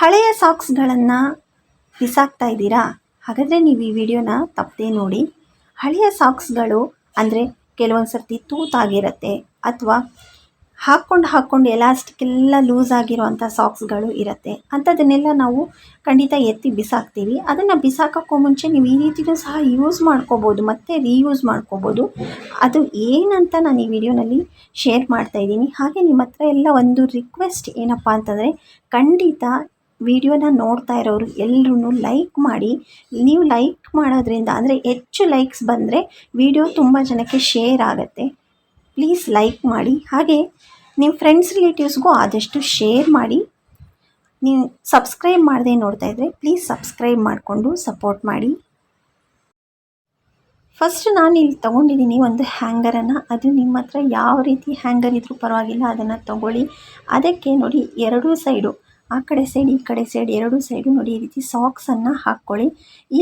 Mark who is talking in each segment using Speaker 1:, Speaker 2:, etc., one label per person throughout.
Speaker 1: ಹಳೆಯ ಸಾಕ್ಸ್ಗಳನ್ನು ಬಿಸಾಕ್ತಾ ಇದ್ದೀರಾ? ಹಾಗಾದರೆ ನೀವು ಈ ವಿಡಿಯೋನ ತಪ್ಪದೇ ನೋಡಿ. ಹಳೆಯ ಸಾಕ್ಸ್ಗಳು ಅಂದರೆ ಕೆಲವೊಂದು ಸರ್ತಿ ತೂತಾಗಿರುತ್ತೆ ಅಥವಾ ಹಾಕ್ಕೊಂಡು ಹಾಕ್ಕೊಂಡು ಎಲಾಸ್ಟಿಕ್ ಎಲ್ಲ ಲೂಸ್ ಆಗಿರುವಂಥ ಸಾಕ್ಸ್ಗಳು ಇರುತ್ತೆ. ಅಂಥದನ್ನೆಲ್ಲ ನಾವು ಖಂಡಿತ ಎತ್ತಿ ಬಿಸಾಕ್ತೀವಿ. ಅದನ್ನು ಬಿಸಾಕೋಕ್ಕೂ ಮುಂಚೆ ನೀವು ಈ ರೀತಿಯೂ ಸಹ ಯೂಸ್ ಮಾಡ್ಕೋಬೋದು, ಮತ್ತು ರೀಯೂಸ್ ಮಾಡ್ಕೋಬೋದು. ಅದು ಏನಂತ ನಾನು ಈ ವಿಡಿಯೋನಲ್ಲಿ ಶೇರ್ ಮಾಡ್ತಾ ಇದ್ದೀನಿ. ಹಾಗೆ ನಿಮ್ಮ ಹತ್ರ ಎಲ್ಲ ಒಂದು ರಿಕ್ವೆಸ್ಟ್ ಏನಪ್ಪ ಅಂತಂದರೆ ಖಂಡಿತ ವಿಡಿಯೋನ ನೋಡ್ತಾ ಇರೋರು ಎಲ್ಲರೂ ಲೈಕ್ ಮಾಡಿ. ನೀವು ಲೈಕ್ ಮಾಡೋದ್ರಿಂದ ಅಂದರೆ ಹೆಚ್ಚು ಲೈಕ್ಸ್ ಬಂದರೆ ವಿಡಿಯೋ ತುಂಬ ಜನಕ್ಕೆ ಶೇರ್ ಆಗುತ್ತೆ. ಪ್ಲೀಸ್ ಲೈಕ್ ಮಾಡಿ. ಹಾಗೆ ನಿಮ್ಮ ಫ್ರೆಂಡ್ಸ್ ರಿಲೇಟಿವ್ಸ್ಗೂ ಆದಷ್ಟು ಶೇರ್ ಮಾಡಿ. ನೀವು ಸಬ್ಸ್ಕ್ರೈಬ್ ಮಾಡದೆ ನೋಡ್ತಾ ಇದ್ದರೆ ಪ್ಲೀಸ್ ಸಬ್ಸ್ಕ್ರೈಬ್ ಮಾಡಿಕೊಂಡು ಸಪೋರ್ಟ್ ಮಾಡಿ. ಫಸ್ಟ್ ನಾನು ಇಲ್ಲಿ ತೊಗೊಂಡಿದ್ದೀನಿ ಒಂದು ಹ್ಯಾಂಗರನ್ನು ಅದು ನಿಮ್ಮ ಹತ್ರ ಯಾವ ರೀತಿ ಹ್ಯಾಂಗರ್ ಇದ್ದರೂ ಪರವಾಗಿಲ್ಲ, ಅದನ್ನು ತೊಗೊಳ್ಳಿ. ಅದಕ್ಕೆ ನೋಡಿ, ಎರಡೂ ಸೈಡು ಆ ಕಡೆ ಸೈಡ್, ಈ ಕಡೆ ಸೈಡ್ ಎರಡೂ ಸೈಡು ನೋಡಿ ಈ ರೀತಿ ಸಾಕ್ಸನ್ನು ಹಾಕ್ಕೊಳ್ಳಿ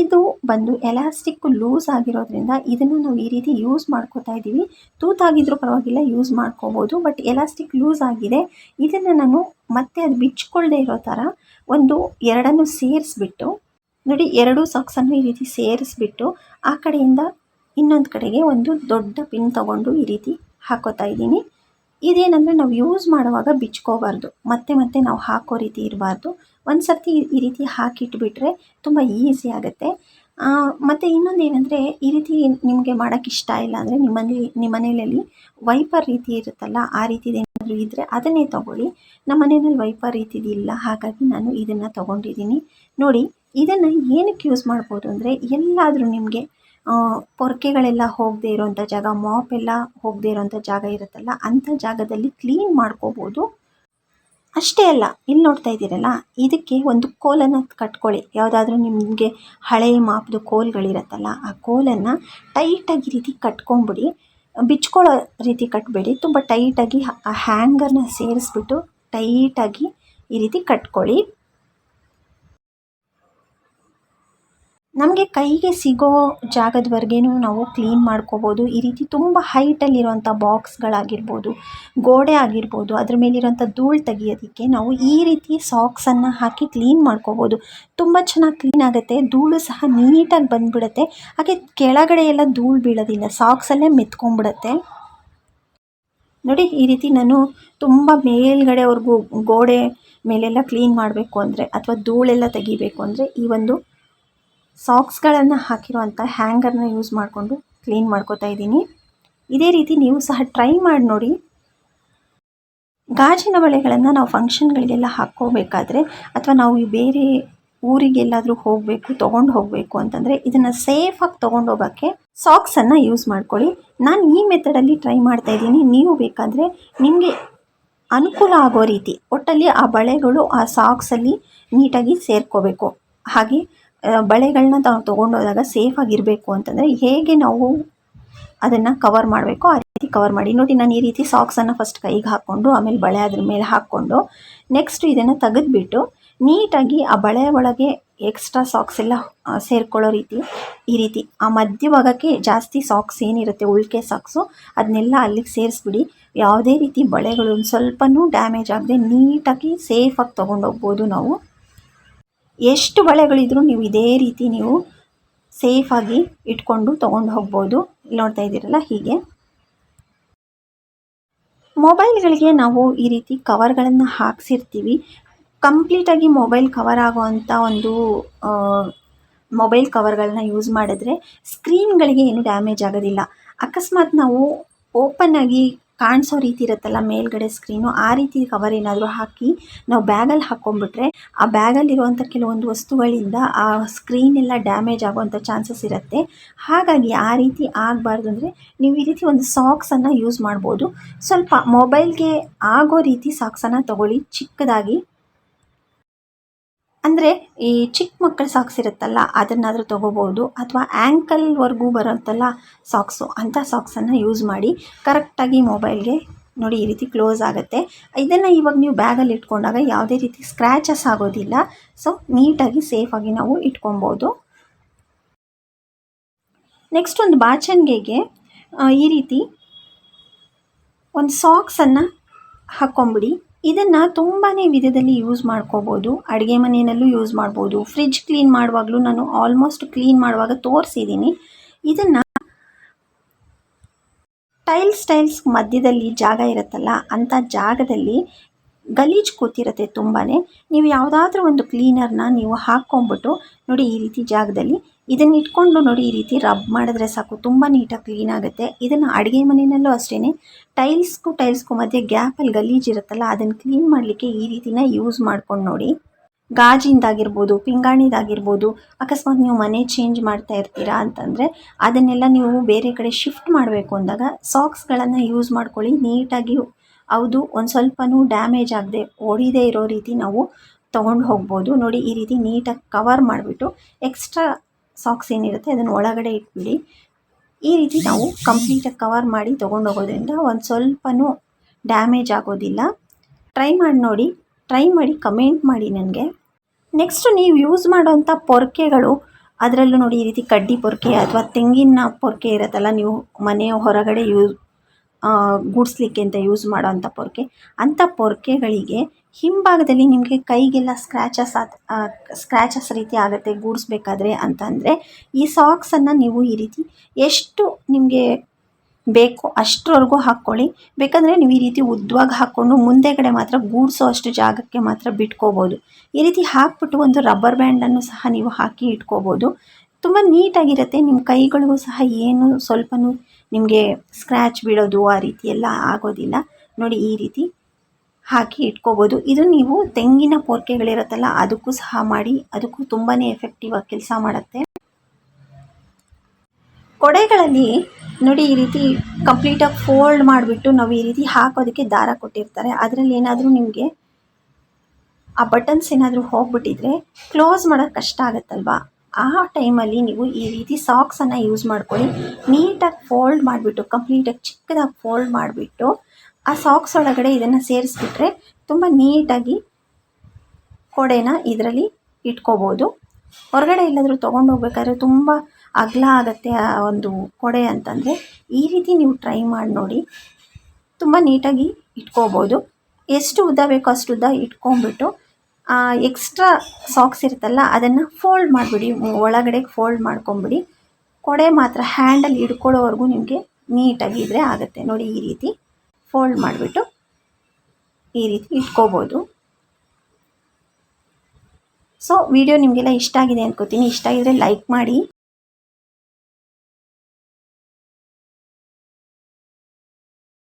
Speaker 1: ಇದು ಬಂದು ಎಲಾಸ್ಟಿಕ್ ಲೂಸ್ ಆಗಿರೋದ್ರಿಂದ ಇದನ್ನು ನಾವು ಈ ರೀತಿ ಯೂಸ್ ಮಾಡ್ಕೋತಾ ಇದ್ದೀವಿ. ತೂತಾಗಿದ್ರೂ ಪರವಾಗಿಲ್ಲ ಯೂಸ್ ಮಾಡ್ಕೋಬೋದು ಬಟ್ ಎಲಾಸ್ಟಿಕ್ ಲೂಸ್ ಆಗಿದೆ. ಇದನ್ನು ನಾನು ಮತ್ತೆ ಅದು ಬಿಚ್ಕೊಳ್ಳದೆ ಇರೋ ಥರ ಒಂದು ಎರಡನ್ನು ಸೇರಿಸ್ಬಿಟ್ಟು, ನೋಡಿ ಎರಡು ಸಾಕ್ಸನ್ನು ಈ ರೀತಿ ಸೇರಿಸ್ಬಿಟ್ಟು, ಆ ಕಡೆಯಿಂದ ಇನ್ನೊಂದು ಕಡೆಗೆ ಒಂದು ದೊಡ್ಡ ಪಿನ್ ತಗೊಂಡು ಈ ರೀತಿ ಹಾಕೋತಾ ಇದ್ದೀನಿ. ಇದೇನಂದರೆ ನಾವು ಯೂಸ್ ಮಾಡುವಾಗ ಬಿಚ್ಕೋಬಾರ್ದು. ಮತ್ತೆ ಮತ್ತೆ ನಾವು ಹಾಕೋ ರೀತಿ ಇರಬಾರ್ದು. ಒಂದು ಸರ್ತಿ ಈ ರೀತಿ ಹಾಕಿಟ್ಬಿಟ್ರೆ ತುಂಬ ಈಸಿ ಆಗುತ್ತೆ. ಮತ್ತು ಇನ್ನೊಂದು ಏನಂದರೆ ಈ ರೀತಿ ನಿಮಗೆ ಮಾಡೋಕ್ಕೆ ಇಷ್ಟ ಇಲ್ಲ ಅಂದರೆ ನಿಮ್ಮಲ್ಲಿ ನಿಮ್ಮ ಮನೆಯಲ್ಲಿ ವೈಪರ್ ರೀತಿ ಇರುತ್ತಲ್ಲ, ಆ ರೀತಿದು ಏನಾದರೂ ಇದ್ದರೆ ಅದನ್ನೇ ತೊಗೊಳ್ಳಿ. ನಮ್ಮ ಮನೆಯಲ್ಲಿ ವೈಪರ್ ರೀತಿದು ಇಲ್ಲ, ಹಾಗಾಗಿ ನಾನು ಇದನ್ನು ತೊಗೊಂಡಿದ್ದೀನಿ. ನೋಡಿ, ಇದನ್ನು ಏನಕ್ಕೆ ಯೂಸ್ ಮಾಡ್ಬೋದು ಅಂದರೆ ಎಲ್ಲಾದರೂ ನಿಮಗೆ ಪೊರ್ಕೆಗಳೆಲ್ಲ ಹೋಗದೆ ಇರೋಂಥ ಜಾಗ ಮಾಪ್ ಎಲ್ಲ ಹೋಗದೆ ಇರೋಂಥ ಜಾಗ ಇರುತ್ತಲ್ಲ ಅಂಥ ಜಾಗದಲ್ಲಿ ಕ್ಲೀನ್ ಮಾಡ್ಕೋಬೋದು. ಅಷ್ಟೇ ಅಲ್ಲ ಇಲ್ಲಿ ನೋಡ್ತಾ ಇದ್ದೀರಲ್ಲ, ಇದಕ್ಕೆ ಒಂದು ಕೋಲನ್ನು ಕಟ್ಕೊಳ್ಳಿ. ಯಾವುದಾದ್ರೂ ನಿಮಗೆ ಹಳೆಯ ಮಾಪದ ಕೋಲ್ಗಳಿರುತ್ತಲ್ಲ, ಆ ಕೋಲನ್ನು ಟೈಟಾಗಿ ರೀತಿ ಕಟ್ಕೊಂಬಿಡಿ. ಬಿಚ್ಕೊಳ್ಳೋ ರೀತಿ ಕಟ್ಟಬೇಡಿ ತುಂಬ ಟೈಟಾಗಿ ಆ ಹ್ಯಾಂಗರ್ನ ಸೇರಿಸ್ಬಿಟ್ಟು ಟೈಟಾಗಿ ಈ ರೀತಿ ಕಟ್ಕೊಳ್ಳಿ. ನಮಗೆ ಕೈಗೆ ಸಿಗೋ ಜಾಗದವರೆಗೂ ನಾವು ಕ್ಲೀನ್ ಮಾಡ್ಕೋಬೋದು. ಈ ರೀತಿ ತುಂಬ ಹೈಟಲ್ಲಿರುವಂಥ ಬಾಕ್ಸ್ಗಳಾಗಿರ್ಬೋದು ಗೋಡೆ ಆಗಿರ್ಬೋದು, ಅದ್ರ ಮೇಲಿರೋಂಥ ಧೂಳು ತೆಗಿಯೋದಕ್ಕೆ ನಾವು ಈ ರೀತಿ ಸಾಕ್ಸನ್ನು ಹಾಕಿ ಕ್ಲೀನ್ ಮಾಡ್ಕೋಬೋದು. ತುಂಬ ಚೆನ್ನಾಗಿ ಕ್ಲೀನ್ ಆಗುತ್ತೆ, ಧೂಳು ಸಹ ನೀಟಾಗಿ ಬಂದುಬಿಡುತ್ತೆ. ಹಾಗೆ ಕೆಳಗಡೆ ಎಲ್ಲ ಧೂಳು ಬೀಳೋದಿಲ್ಲ ಸಾಕ್ಸಲ್ಲೇ ಮೆತ್ಕೊಂಡ್ಬಿಡುತ್ತೆ. ನೋಡಿ, ಈ ರೀತಿ ನಾನು ತುಂಬ ಮೇಲ್ಗಡೆವರೆಗೂ ಗೋಡೆ ಮೇಲೆಲ್ಲ ಕ್ಲೀನ್ ಮಾಡಬೇಕು ಅಂದರೆ, ಅಥವಾ ಧೂಳೆಲ್ಲ ತೆಗಿಬೇಕು ಅಂದರೆ ಈ ಒಂದು ಸಾಕ್ಸ್ಗಳನ್ನು ಹಾಕಿರುವಂಥ ಹ್ಯಾಂಗರ್ನ ಯೂಸ್ ಮಾಡಿಕೊಂಡು ಕ್ಲೀನ್ ಮಾಡ್ಕೋತಾ ಇದ್ದೀನಿ. ಇದೇ ರೀತಿ ನೀವು ಸಹ ಟ್ರೈ ಮಾಡಿ ನೋಡಿ. ಗಾಜಿನ ಬಳೆಗಳನ್ನು ನಾವು ಫಂಕ್ಷನ್ಗಳಿಗೆಲ್ಲ ಹಾಕ್ಕೋಬೇಕಾದ್ರೆ ಅಥವಾ ನಾವು ಬೇರೆ ಊರಿಗೆಲ್ಲಾದರೂ ಹೋಗಬೇಕು, ತೊಗೊಂಡು ಹೋಗಬೇಕು ಅಂತಂದರೆ ಇದನ್ನು ಸೇಫಾಗಿ ತೊಗೊಂಡು ಹೋಗೋಕ್ಕೆ ಸಾಕ್ಸನ್ನು ಯೂಸ್ ಮಾಡ್ಕೊಳ್ಳಿ. ನಾನು ಈ ಮೆಥಡಲ್ಲಿ ಟ್ರೈ ಮಾಡ್ತಾ ಇದ್ದೀನಿ. ನೀವು ಬೇಕಾದರೆ ನಿಮಗೆ ಅನುಕೂಲ ಆಗೋ ರೀತಿ, ಒಟ್ಟಲ್ಲಿ ಆ ಬಳೆಗಳು ಆ ಸಾಕ್ಸಲ್ಲಿ ನೀಟಾಗಿ ಸೇರ್ಕೋಬೇಕು. ಹಾಗೆ ಬಳೆಗಳನ್ನ ನಾವು ತೊಗೊಂಡೋದಾಗ ಸೇಫಾಗಿರಬೇಕು ಅಂತಂದರೆ ಹೇಗೆ ನಾವು ಅದನ್ನು ಕವರ್ ಮಾಡಬೇಕು ಆ ರೀತಿ ಕವರ್ ಮಾಡಿ. ನೋಡಿ, ನಾನು ಈ ರೀತಿ ಸಾಕ್ಸನ್ನು ಫಸ್ಟ್ ಕೈಗೆ ಹಾಕ್ಕೊಂಡು, ಆಮೇಲೆ ಬಳೆ ಅದ್ರ ಮೇಲೆ ಹಾಕ್ಕೊಂಡು ನೆಕ್ಸ್ಟ್ ಇದನ್ನು ತೆಗೆದುಬಿಟ್ಟು ನೀಟಾಗಿ ಆ ಬಳೆ ಒಳಗೆ ಎಕ್ಸ್ಟ್ರಾ ಸಾಕ್ಸ್ ಎಲ್ಲ ಸೇರ್ಕೊಳ್ಳೋ ರೀತಿ, ಈ ರೀತಿ. ಆ ಮಧ್ಯಭಾಗಕ್ಕೆ ಜಾಸ್ತಿ ಸಾಕ್ಸ್ ಏನಿರುತ್ತೆ ಉಳ್ಕೆ ಸಾಕ್ಸು ಅದನ್ನೆಲ್ಲ ಅಲ್ಲಿಗೆ ಸೇರಿಸ್ಬಿಡಿ. ಯಾವುದೇ ರೀತಿ ಬಳೆಗಳು ಸ್ವಲ್ಪನೂ ಡ್ಯಾಮೇಜ್ ಆಗದೆ ನೀಟಾಗಿ ಸೇಫಾಗಿ ತೊಗೊಂಡೋಗ್ಬೋದು ನಾವು. ಎಷ್ಟು ಬಳೆಗಳಿದ್ರೂ ನೀವು ಇದೇ ರೀತಿ ನೀವು ಸೇಫಾಗಿ ಇಟ್ಕೊಂಡು ತೊಗೊಂಡು ಹೋಗ್ಬೋದು. ನೋಡ್ತಾ ಇದ್ದೀರಲ್ಲ, ಹೀಗೆ. ಮೊಬೈಲ್ಗಳಿಗೆ ನಾವು ಈ ರೀತಿ ಕವರ್ಗಳನ್ನು ಹಾಕ್ಸಿರ್ತೀವಿ. ಕಂಪ್ಲೀಟಾಗಿ ಮೊಬೈಲ್ ಕವರ್ ಆಗುವಂಥ ಒಂದು ಮೊಬೈಲ್ ಕವರ್ಗಳನ್ನ ಯೂಸ್ ಮಾಡಿದ್ರೆ ಸ್ಕ್ರೀನ್ಗಳಿಗೆ ಏನು ಡ್ಯಾಮೇಜ್ ಆಗೋದಿಲ್ಲ. ಅಕಸ್ಮಾತ್ ನಾವು ಓಪನ್ ಆಗಿ ಕಾಣಿಸೋ ರೀತಿ ಇರುತ್ತಲ್ಲ ಮೇಲ್ಗಡೆ ಸ್ಕ್ರೀನು ಆ ರೀತಿ ಕವರ್ ಏನಾದರೂ ಹಾಕಿ ನಾವು ಬ್ಯಾಗಲ್ಲಿ ಹಾಕ್ಕೊಂಡ್ಬಿಟ್ರೆ ಆ ಬ್ಯಾಗಲ್ಲಿರುವಂಥ ಕೆಲವೊಂದು ವಸ್ತುಗಳಿಂದ ಆ ಸ್ಕ್ರೀನ್ ಎಲ್ಲ ಡ್ಯಾಮೇಜ್ ಆಗುವಂಥ ಚಾನ್ಸಸ್ ಇರುತ್ತೆ. ಹಾಗಾಗಿ ಆ ರೀತಿ ಆಗಬಾರ್ದು ಅಂದರೆ ನೀವು ಈ ರೀತಿ ಒಂದು ಸಾಕ್ಸನ್ನು ಯೂಸ್ ಮಾಡ್ಬೋದು. ಸ್ವಲ್ಪ ಮೊಬೈಲ್ಗೆ ಆಗೋ ರೀತಿ ಸಾಕ್ಸನ್ನು ತೊಗೊಳ್ಳಿ, ಚಿಕ್ಕದಾಗಿ. ಅಂದರೆ ಈ ಚಿಕ್ಕ ಮಕ್ಕಳ ಸಾಕ್ಸ್ ಇರುತ್ತಲ್ಲ, ಅದನ್ನಾದರೂ ತೊಗೋಬೋದು ಅಥವಾ ಆ್ಯಂಕಲ್ವರೆಗೂ ಬರುತ್ತಲ್ಲ ಸಾಕ್ಸು ಅಂಥ ಸಾಕ್ಸನ್ನು ಯೂಸ್ ಮಾಡಿ ಕರೆಕ್ಟಾಗಿ ಮೊಬೈಲ್ಗೆ ನೋಡಿ ಈ ರೀತಿ ಕ್ಲೋಸ್ ಆಗುತ್ತೆ. ಇದನ್ನು ಇವಾಗ ನೀವು ಬ್ಯಾಗಲ್ಲಿ ಇಟ್ಕೊಂಡಾಗ ಯಾವುದೇ ರೀತಿ ಸ್ಕ್ರ್ಯಾಚಸ್ ಆಗೋದಿಲ್ಲ. ಸೊ ನೀಟಾಗಿ ಸೇಫಾಗಿ ನಾವು ಇಟ್ಕೊಬೋದು. ನೆಕ್ಸ್ಟ್ ಒಂದು ಬಾಚಣಿಗೆಗೆ ಈ ರೀತಿ ಒಂದು ಸಾಕ್ಸನ್ನು ಹಾಕ್ಕೊಂಬಿಡಿ. ಇದನ್ನು ತುಂಬಾ ವಿಧದಲ್ಲಿ ಯೂಸ್ ಮಾಡ್ಕೋಬೋದು. ಅಡುಗೆ ಮನೆಯಲ್ಲೂ ಯೂಸ್ ಮಾಡ್ಬೋದು. ಫ್ರಿಜ್ ಕ್ಲೀನ್ ಮಾಡುವಾಗಲೂ ನಾನು ಆಲ್ಮೋಸ್ಟ್ ಕ್ಲೀನ್ ಮಾಡುವಾಗ ತೋರಿಸಿದ್ದೀನಿ ಇದನ್ನು ಟೈಲ್ಸ್ ಟೈಲ್ಸ್ ಮಧ್ಯದಲ್ಲಿ ಜಾಗ ಇರುತ್ತಲ್ಲ ಅಂಥ ಜಾಗದಲ್ಲಿ ಗಲೀಜು ಕೂತಿರುತ್ತೆ ತುಂಬಾ ನೀವು ಯಾವುದಾದ್ರೂ ಒಂದು ಕ್ಲೀನರ್ನ ನೀವು ಹಾಕ್ಕೊಂಬಿಟ್ಟು ನೋಡಿ ಈ ರೀತಿ ಜಾಗದಲ್ಲಿ ಇದನ್ನು ಇಟ್ಕೊಂಡು ನೋಡಿ ಈ ರೀತಿ ರಬ್ ಮಾಡಿದ್ರೆ ಸಾಕು, ತುಂಬ ನೀಟಾಗಿ ಕ್ಲೀನ್ ಆಗುತ್ತೆ. ಇದನ್ನು ಅಡುಗೆ ಮನೆಯಲ್ಲೂ ಅಷ್ಟೇ ಟೈಲ್ಸ್ಗೂ ಟೈಲ್ಸ್ಗೂ ಮಧ್ಯೆ ಗ್ಯಾಪಲ್ಲಿ ಗಲೀಜು ಇರುತ್ತಲ್ಲ, ಅದನ್ನು ಕ್ಲೀನ್ ಮಾಡಲಿಕ್ಕೆ ಈ ರೀತಿನ ಯೂಸ್ ಮಾಡ್ಕೊಂಡು ನೋಡಿ. ಗಾಜಿಂದಾಗಿರ್ಬೋದು, ಪಿಂಗಾಣಿದಾಗಿರ್ಬೋದು, ಅಕಸ್ಮಾತ್ ನೀವು ಮನೆ ಚೇಂಜ್ ಮಾಡ್ತಾ ಇರ್ತೀರಾ ಅಂತಂದರೆ ಅದನ್ನೆಲ್ಲ ನೀವು ಬೇರೆ ಕಡೆ ಶಿಫ್ಟ್ ಮಾಡಬೇಕು ಅಂದಾಗ ಸಾಕ್ಸ್ಗಳನ್ನು ಯೂಸ್ ಮಾಡ್ಕೊಳ್ಳಿ, ನೀಟಾಗಿ ಹೌದು, ಒಂದು ಸ್ವಲ್ಪನೂ ಡ್ಯಾಮೇಜ್ ಆಗದೆ ಒಡಿದೇ ಇರೋ ರೀತಿ ನಾವು ತೊಗೊಂಡು ಹೋಗ್ಬೋದು. ನೋಡಿ, ಈ ರೀತಿ ನೀಟಾಗಿ ಕವರ್ ಮಾಡಿಬಿಟ್ಟು ಎಕ್ಸ್ಟ್ರಾ ಸಾಕ್ಸ್ ಏನಿರುತ್ತೆ ಅದನ್ನು ಒಳಗಡೆ ಇಟ್ಬಿಡಿ. ಈ ರೀತಿ ನಾವು ಕಂಪ್ಲೀಟಾಗಿ ಕವರ್ ಮಾಡಿ ತೊಗೊಂಡು ಹೋಗೋದ್ರಿಂದ ಒಂದು ಸ್ವಲ್ಪನೂ ಡ್ಯಾಮೇಜ್ ಆಗೋದಿಲ್ಲ. ಟ್ರೈ ಮಾಡಿ ನೋಡಿ ಟ್ರೈ ಮಾಡಿ ಕಮೆಂಟ್ ಮಾಡಿ ನನಗೆ. ನೆಕ್ಸ್ಟು ನೀವು ಯೂಸ್ ಮಾಡೋವಂಥ ಪೊರ್ಕೆಗಳು, ಅದರಲ್ಲೂ ನೋಡಿ ಈ ರೀತಿ ಕಡ್ಡಿ ಪೊರ್ಕೆ ಅಥವಾ ತೆಂಗಿನ ಪೊರ್ಕೆ ಇರುತ್ತಲ್ಲ, ನೀವು ಮನೆಯ ಹೊರಗಡೆ ಯೂಸ್ ಗೂಡಿಸ್ಲಿಕ್ಕೆ ಅಂತ ಯೂಸ್ ಮಾಡೋವಂಥ ಪೊರ್ಕೆ ಅಂಥ ಪೊರ್ಕೆಗಳಿಗೆ ಹಿಂಭಾಗದಲ್ಲಿ ನಿಮಗೆ ಕೈಗೆಲ್ಲ ಸ್ಕ್ರ್ಯಾಚಸ್ ಆದ ಸ್ಕ್ರ್ಯಾಚಸ್ ರೀತಿ ಆಗುತ್ತೆ ಗೂಡಿಸ್ಬೇಕಾದ್ರೆ ಅಂತಂದರೆ ಈ ಸಾಕ್ಸನ್ನು ನೀವು ಈ ರೀತಿ ಎಷ್ಟು ನಿಮಗೆ ಬೇಕು ಅಷ್ಟರವರೆಗೂ ಹಾಕ್ಕೊಳ್ಳಿ. ಬೇಕಂದರೆ ನೀವು ಈ ರೀತಿ ಉದ್ದವಾಗಿ ಹಾಕ್ಕೊಂಡು ಮುಂದೆಗಡೆ ಮಾತ್ರ ಗೂಡಿಸೋ ಅಷ್ಟು ಜಾಗಕ್ಕೆ ಮಾತ್ರ ಬಿಟ್ಕೋಬೋದು. ಈ ರೀತಿ ಹಾಕ್ಬಿಟ್ಟು ಒಂದು ರಬ್ಬರ್ ಬ್ಯಾಂಡನ್ನು ಸಹ ನೀವು ಹಾಕಿ ಇಟ್ಕೋಬೋದು. ತುಂಬ ನೀಟಾಗಿರುತ್ತೆ, ನಿಮ್ಮ ಕೈಗಳಿಗೂ ಸಹ ಏನು ಸ್ವಲ್ಪನೂ ನಿಮಗೆ ಸ್ಕ್ರ್ಯಾಚ್ ಬೀಳೋದು ಆ ರೀತಿ ಎಲ್ಲ ಆಗೋದಿಲ್ಲ. ನೋಡಿ ಈ ರೀತಿ ಹಾಕಿ ಇಟ್ಕೋಬೋದು. ಇದು ನೀವು ತೆಂಗಿನ ಪೋರ್ಕೆಗಳಿರುತ್ತಲ್ಲ, ಅದಕ್ಕೂ ಸಹ ಮಾಡಿ, ಅದಕ್ಕೂ ತುಂಬಾ ಎಫೆಕ್ಟಿವ್ ಆಗಿ ಕೆಲಸ ಮಾಡುತ್ತೆ. ಕೊಡೆಗಳಲ್ಲಿ ನೋಡಿ ಈ ರೀತಿ ಕಂಪ್ಲೀಟಾಗಿ ಫೋಲ್ಡ್ ಮಾಡಿಬಿಟ್ಟು ನಾವು ಈ ರೀತಿ ಹಾಕೋದಕ್ಕೆ ದಾರ ಕೊಟ್ಟಿರ್ತಾರೆ. ಅದರಲ್ಲಿ ಏನಾದರೂ ನಿಮಗೆ ಆ ಬಟನ್ಸ್ ಏನಾದರೂ ಹೋಗ್ಬಿಟ್ಟಿದ್ರೆ ಕ್ಲೋಸ್ ಮಾಡೋಕ್ಕೆ ಕಷ್ಟ ಆಗುತ್ತಲ್ವಾ? ಆ ಟೈಮಲ್ಲಿ ನೀವು ಈ ರೀತಿ ಸಾಕ್ಸನ್ನು ಯೂಸ್ ಮಾಡ್ಕೊಳ್ಳಿ. ನೀಟಾಗಿ ಫೋಲ್ಡ್ ಮಾಡಿಬಿಟ್ಟು ಕಂಪ್ಲೀಟಾಗಿ ಚಿಕ್ಕದಾಗಿ ಫೋಲ್ಡ್ ಮಾಡಿಬಿಟ್ಟು, ಆ ಸಾಕ್ಸ್ ಒಳಗಡೆ ಇದನ್ನು ಸೇರಿಸ್ಬಿಟ್ರೆ ತುಂಬ ನೀಟಾಗಿ ಕೊಡೆನ ಇದರಲ್ಲಿ ಇಟ್ಕೋಬೋದು. ಹೊರಗಡೆ ಎಲ್ಲಾದರೂ ತೊಗೊಂಡು ಹೋಗ್ಬೇಕಾದ್ರೆ ತುಂಬ ಅಗಲ ಆಗುತ್ತೆ ಆ ಒಂದು ಕೊಡೆ ಅಂತಂದರೆ, ಈ ರೀತಿ ನೀವು ಟ್ರೈ ಮಾಡಿ ನೋಡಿ ತುಂಬ ನೀಟಾಗಿ ಇಟ್ಕೋಬೋದು. ಎಷ್ಟು ಉದ್ದ ಬೇಕೋ ಅಷ್ಟು ಉದ್ದ ಇಟ್ಕೊಂಬಿಟ್ಟು ಎಕ್ಸ್ಟ್ರಾ ಸಾಕ್ಸ್ ಇರುತ್ತಲ್ಲ, ಅದನ್ನು ಫೋಲ್ಡ್ ಮಾಡಿಬಿಡಿ, ಒಳಗಡೆ ಫೋಲ್ಡ್ ಮಾಡ್ಕೊಂಬಿಡಿ. ಕೊಡೆ ಮಾತ್ರ ಹ್ಯಾಂಡಲ್ಲಿ ಹಿಡ್ಕೊಳ್ಳೋವರೆಗೂ ನಿಮಗೆ ನೀಟಾಗಿ ಇದ್ದರೆ ಆಗುತ್ತೆ. ನೋಡಿ ಈ ರೀತಿ ಫೋಲ್ಡ್ ಮಾಡಿಬಿಟ್ಟು ಈ ರೀತಿ ಇಟ್ಕೋಬೋದು. ಸೊ ವಿಡಿಯೋ ನಿಮಗೆಲ್ಲ ಇಷ್ಟ ಆಗಿದೆ ಅಂದ್ಕೋತೀನಿ ಇಷ್ಟ ಆಗಿದರೆ ಲೈಕ್ ಮಾಡಿ.